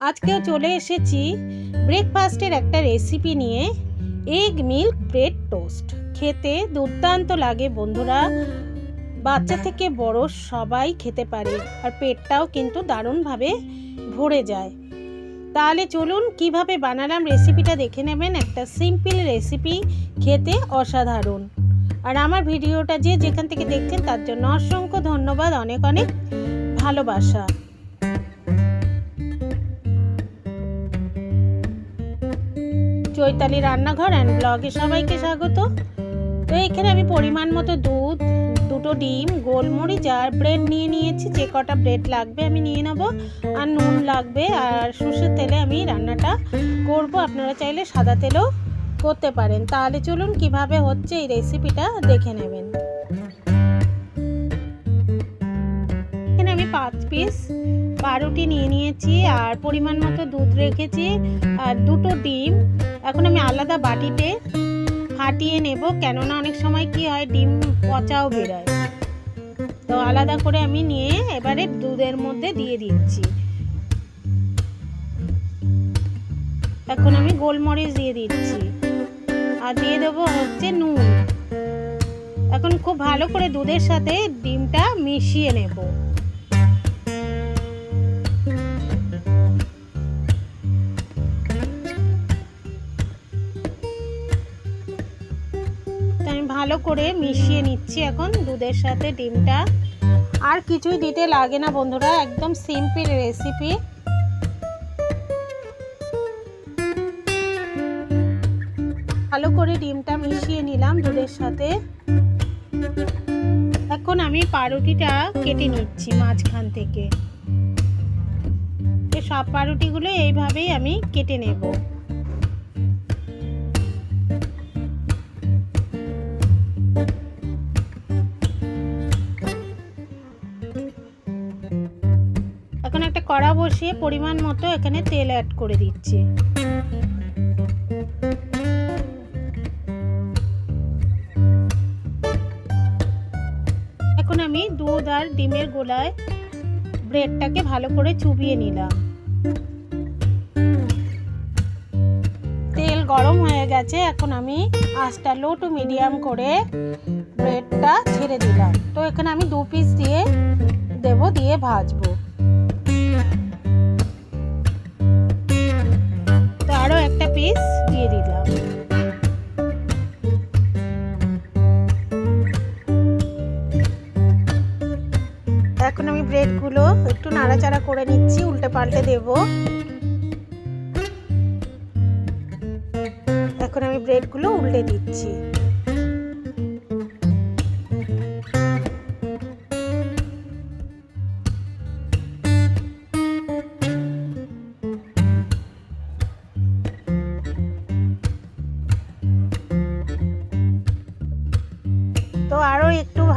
আজকেও চলে এসেছি ব্রেকফাস্টের একটা রেসিপি নিয়ে এগ মিল্ক ব্রেড টোস্ট খেতে দুর্দান্ত লাগে বন্ধুরা। বাচ্চা থেকে বড় সবাই খেতে পারে আর পেটটাও কিন্তু দারুণভাবে ভরে যায়। তাহলে চলুন কীভাবে বানালাম রেসিপিটা দেখে নেবেন। একটা সিম্পল রেসিপি খেতে অসাধারণ। আর আমার ভিডিওটা যে যেখান থেকে দেখছেন তার জন্য অসংখ্য ধন্যবাদ, অনেক অনেক ভালোবাসা। চৈতালি রান্নাঘর অ্যান্ড ব্লগে সবাইকে স্বাগত। তো এখানে আমি পরিমাণ মতো দুধ, দুটো ডিম, গোলমরিচ আর ব্রেড নিয়ে নিয়েছি। যে কটা ব্রেড লাগবে আমি নিয়ে নেব। আর নুন লাগবে আর সর্ষের তেলে আমি রান্নাটা করব। আপনারা চাইলে সাদা তেলেও করতে পারেন। তাহলে চলুন কীভাবে হচ্ছে এই রেসিপিটা দেখে নেবেন। এখানে আমি পাঁচ পিস পাউরুটি নিয়ে নিয়েছি আর পরিমাণ মতো দুধ রেখেছি। আর দুটো ডিম এখন আমি আলাদা বাটিতে ফাটিয়ে নেব, কেননা অনেক সময় কি হয়, ডিম পচাও বেরোয়। তো আলাদা করে আমি নিয়ে এবারে দুধের মধ্যে দিয়ে দিচ্ছি। এখন আমি গোলমরিচ দিয়ে দিচ্ছি। আর দিয়ে দেবো হচ্ছে নুন। এখন খুব ভালো করে দুধের সাথে ডিমটা মিশিয়ে নেব। ভালো করে মিশিয়ে নিচ্ছি এখন দুধের সাথে ডিমটা। আর কিছুই দিতে লাগে না বন্ধুরা, একদম সিম্পল রেসিপি ভালো করে ডিমটা মিশিয়ে নিলাম দুধের সাথে। এখন আমি পাউরুটিটা কেটে নিচ্ছি মাঝখান থেকে। সব পাউরুটিগুলো এইভাবেই আমি কেটে নেব। এখন একটা কড়া বসিয়ে পরিমাণ মতো এখানে তেল অ্যাড করে দিচ্ছি। এখন আমি দুধ আর ডিমের গোলায় ব্রেডটাকে ভালো করে চুবিয়ে নিলাম। তেল গরম হয়ে গেছে, এখন আমি আঁচটা লো টু মিডিয়াম করে ব্রেডটা ছেড়ে দিলাম। তো এখানে আমি দু পিস দিয়ে দেব, দিয়ে ভাজবো। একটা পিস দিয়ে দিলাম। এখন আমি ব্রেডগুলো একটু নাড়াচাড়া করে নিচ্ছি, উল্টে পাল্টে দেব। এখন আমি ব্রেডগুলো উল্টে দিচ্ছি।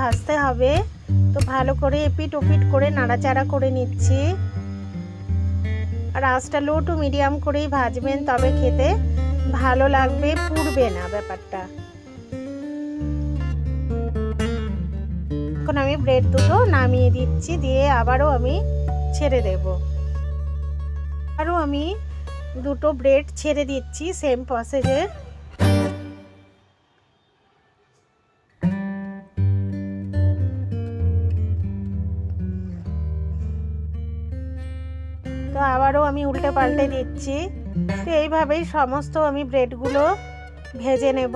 ভাজতে হবে। তো ভালো করে এপিট ওপিট করে নাড়াচাড়া করে নিচ্ছি। আর আঁচটা লো টু মিডিয়াম করেই ভাজবেন, তবে খেতে ভালো লাগবে, পুড়বে না ব্যাপারটা। এখন আমি ব্রেড দুটো নামিয়ে দিচ্ছি, দিয়ে আবারও আমি ছেড়ে দেব। আরও আমি দুটো ব্রেড ছেড়ে দিচ্ছি, সেম প্রসেসের তো আবারও আমি উল্টে পাল্টে দিচ্ছি। তো এইভাবেই সমস্ত আমি ব্রেডগুলো ভেজে নেব।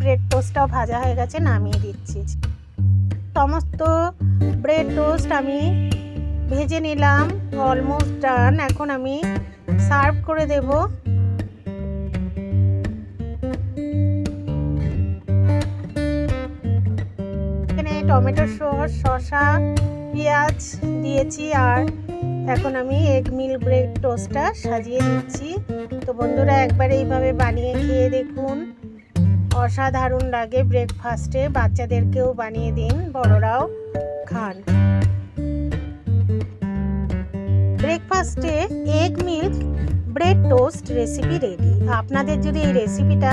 ব্রেড টোস্টটাও ভাজা হয়ে গেছে নামিয়ে দিচ্ছি। সমস্ত ব্রেড টোস্ট আমি ভেজে নিলাম অলমোস্ট ডান। এখন আমি সার্ভ করে দেবো। টমেটো সস, শসা, পেঁয়াজ দিয়েছি আর এখন আমি এগ মিল ব্রেড টোস্টটা সাজিয়ে দিচ্ছি। তো বন্ধুরা একবার এইভাবে বানিয়ে খেয়ে দেখুন। অসাধারণ লাগে ব্রেকফাস্টে বাচ্চাদেরকেও বানিয়ে দিন, বড়রাও খান। ব্রেকফাস্টে egg milk bread toast recipe ready আপনাদের যদি এই রেসিপিটা